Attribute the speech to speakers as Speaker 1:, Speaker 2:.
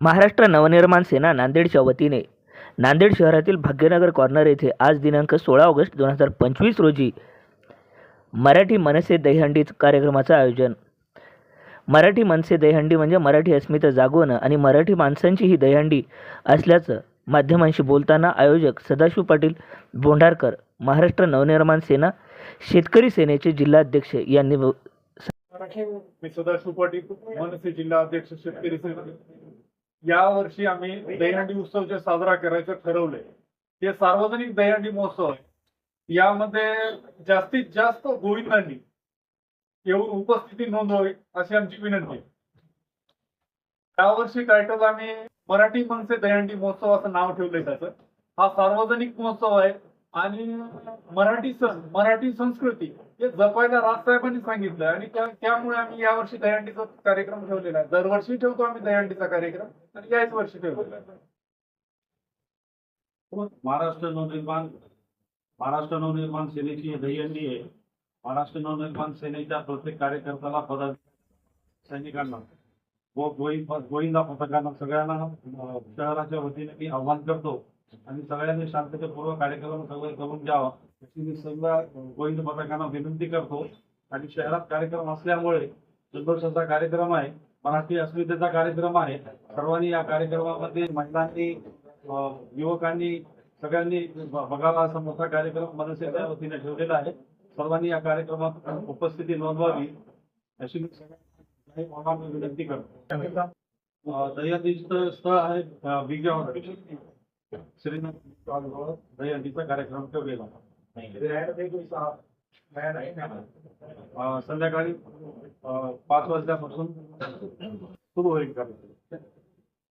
Speaker 1: महाराष्ट्र नवनिर्माण सेना नांदेडच्या वतीने नांदेड शहरातील भाग्यनगर कॉर्नर येथे आज दिनांक सोळा ऑगस्ट दोन हजार पंचवीस रोजी मराठी मनसे दहीहंडी कार्यक्रमाचं आयोजन. मराठी मनसे दहीहंडी म्हणजे मराठी अस्मिता जागवणं आणि मराठी माणसांची ही दहीहंडी असल्याचं माध्यमांशी बोलताना आयोजक सदाशिव पाटील बोंढारकर महाराष्ट्र नवनिर्माण सेना शेतकरी सेनेचे जिल्हाध्यक्ष यांनी
Speaker 2: मी सदाशिव पाटील मनसे जिल्हा अध्यक्ष शेतकरी सेना. या वर्षी आम्ही दहीहंडी उत्सव जे साजरा करायचं ठरवले ते सार्वजनिक दहीहंडी महोत्सव आहे. यामध्ये जास्तीत जास्त गोविंदांनी येऊन उपस्थिती नोंदवावी अशी आमची विनंती आहे. यावर्षी टायटल आम्ही मराठी मनसे दहीहंडी महोत्सव असं नाव ठेवलंय त्याचं. हा सार्वजनिक महोत्सव आहे. आणि मराठी सण मराठी संस्कृती हे जपायला राजसाहेबांनी सांगितलं आणि त्यामुळे आम्ही यावर्षी दहीहंडीचा कार्यक्रम ठेवलेला आहे. दरवर्षी ठेवतो आम्ही दहीहंडीचा कार्यक्रम आणि याच वर्षी ठेवलेला आहे.
Speaker 3: महाराष्ट्र नवनिर्माण महाराष्ट्र नवनिर्माण सेनेची दहीहंडी आहे. महाराष्ट्र नवनिर्माण सेनेच्या प्रत्येक कार्यकर्त्याला पद सैनिकांना व गोविंदा पथकांना सगळ्यांना शहराच्या वतीने मी आव्हान करतो. आणि सगळ्यांनी शांततेपूर्व कार्यक्रम सगळे करून घ्यावा. अशी मी सर्व गोविंद पथकांना विनंती करतो. आणि शहरात कार्यक्रम असल्यामुळे जल्लोषाचा कार्यक्रम आहे मराठी अस्मितेचा कार्यक्रम आहे. सर्वांनी या कार्यक्रमामध्ये महिलांनी युवकांनी सगळ्यांनी बघावा असा मोठा कार्यक्रम मनसेच्या वतीने ठेवलेला आहे. सर्वांनी या कार्यक्रमात उपस्थिती नोंदवावी. अशी मी सगळ्यांना विनंती करतो. दह्यादिष्ट स्थळ आहे अं, विगे हॉटेल श्रीनगर दह्यादीचा कार्यक्रम ठेवलेला अं, संध्याकाळी अं, पाच वाजल्यापासून सुरू होईल कार्यक्रम